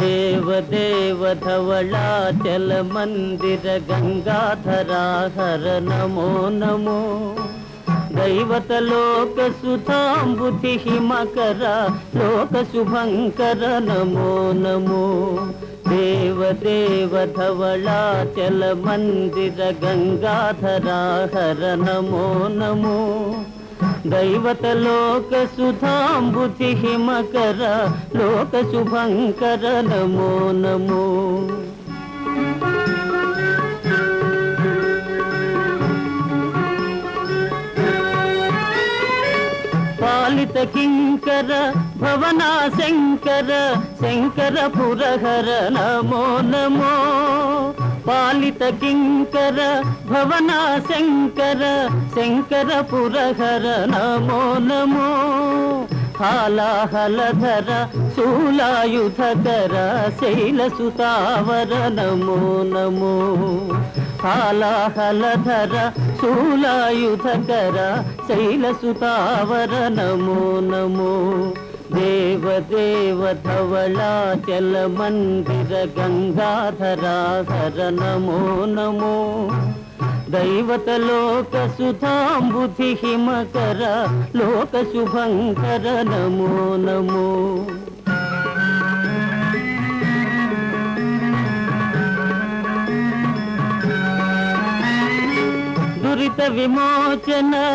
దేవ దేవ ధవళాచల మందిర గంగాధరా హర నమో నమో दैवतलोक सुधाम्बुधि मकर लोक शुभङ्कर नमो नमो देव देव धवलाचल मन्दिर गङ्गाधरा हर नमो नमो दैवतलोकसुधाम्बुधि हिमकर लोकशुभङ्कर नमो नमो పాలిత కింకర భవనా శంకర శంకర పురహర నమో నమో పాలిత కింకర భవనా శంకర శంకర పురహర నమో నమో. హాలాహలధర శూలాయుధకర శైలసుతావర నమో నమో. హాలాహలధర శూలాయుధకర శైలసుతావర నమో నమో. దేవదేవ ధవళాచల మందిర గంగాధరా సర నమో. నమో దైవత లోక సుధాంబుధి హిమకర లోక శుభంకర నమో నమో. దురిత విమోచనా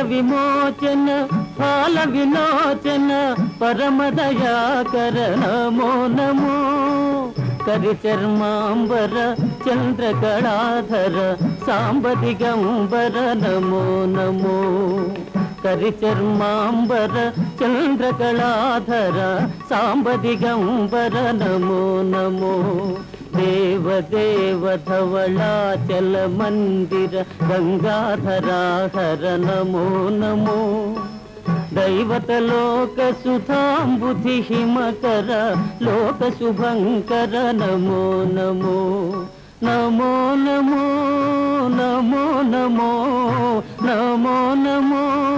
విమోచన ఫాల విలోచన పరమదయాకర నమో నమో. కరి చర్మాంబర చంద్రకళాధర సాంబ దిగంబర నమో నమో. కరి చర్మాంబర చంద్రకళాధర సాంబ నమో నమో. దేవ దేవ ధవళాచల మందిర గంగాధరా హర నమో. నమో దైవతలోక సుధాంబుధి హిమకర లోక శుభంకర నమో నమో. నమో నమో నమో నమో నమో నమో.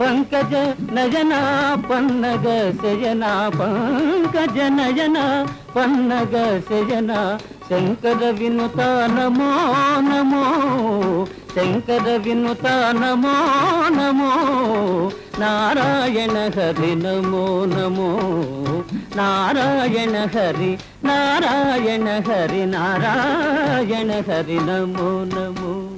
పంకజ నయన పన్నగ శయన పంకజ నయన పన్నగ శయన. శంకర వినుత నమో నమో శంకర వినుత నమో నమో. నారాయణ హరి నమో నమో నారాయణ హరి నారాయణ హరి నారాయణ హరి నమో నమో.